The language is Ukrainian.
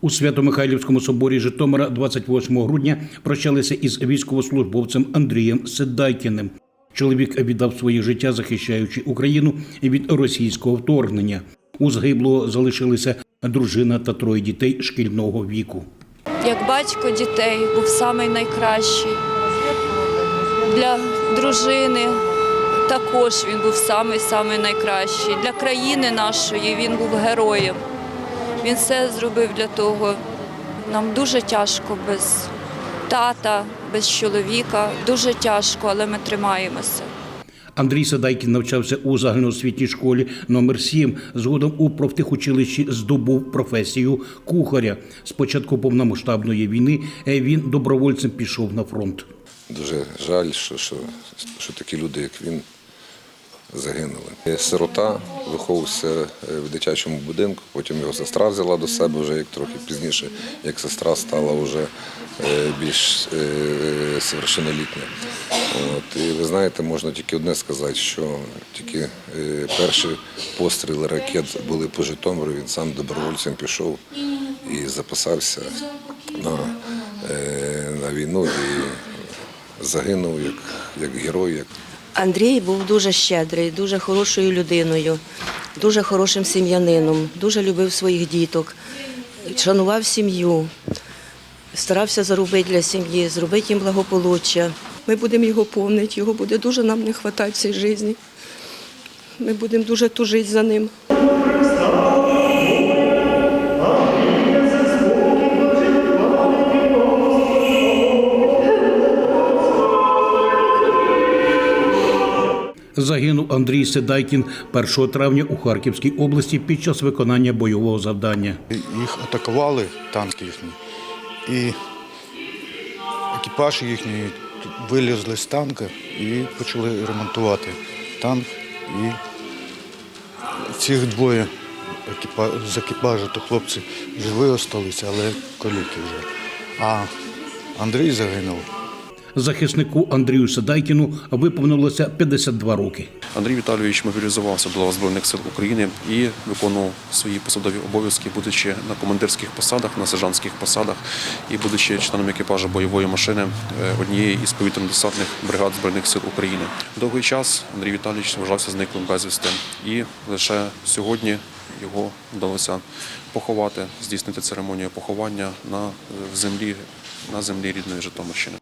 У Свято-Михайлівському соборі Житомира 28 грудня прощалися із військовослужбовцем Андрієм Седайкіним. Чоловік віддав своє життя, захищаючи Україну від російського вторгнення. У згиблого залишилися дружина та троє дітей шкільного віку. як батько дітей, був самий найкращий. Для дружини також він був самий самий найкращий. Для країни нашої він був героєм. Він все зробив для того. Нам дуже тяжко без тата, без чоловіка. Дуже тяжко, але ми тримаємося. Андрій Садайкін навчався у загальноосвітній школі номер 7 Згодом у профтехучилищі здобув професію кухаря. З початку повномасштабної війни е, він добровольцем пішов на фронт. Дуже жаль, що, що, що такі люди, як він, загинули. Сирота виховувався е, в дитячому будинку, потім його сестра взяла до себе вже як трохи пізніше, як сестра стала вже е, більш е, совершеннолітня. От, і ви знаєте, можна тільки одне сказати, що тільки перші постріли ракет були по Житомиру, він сам добровольцем пішов і записався на, на війну і загинув як, як герой, Андрій був дуже щедрий, дуже хорошою людиною, дуже хорошим сім'янином, дуже любив своїх діток, шанував сім'ю, старався заробити для сім'ї, зробити їм благополуччя. Ми будемо його помнити, його буде дуже нам не вистачати в цій житті. Ми будемо дуже тужити за ним. Загинув Андрій Седайкін 1 травня у Харківській області під час виконання бойового завдання. Їх атакували, танки їхні. І екіпаж їхній вилізли з танка і почали ремонтувати танк. І цих двоє з екіпажу, то хлопці живі залишилися, але коліки вже. А Андрій загинув. Захиснику Андрію Седайкіну виповнилося 52 роки. Андрій Віталійович мобілізувався до Збройних сил України і виконував свої посадові обов'язки, будучи на командирських посадах, на сержантських посадах і будучи членом екіпажу бойової машини е, однієї із повітряно-десантних бригад Збройних сил України. Довгий час Андрій Віталійович вважався зниклим безвісти, і лише сьогодні його вдалося поховати, здійснити церемонію поховання на е, землі на землі рідної Житомирщини.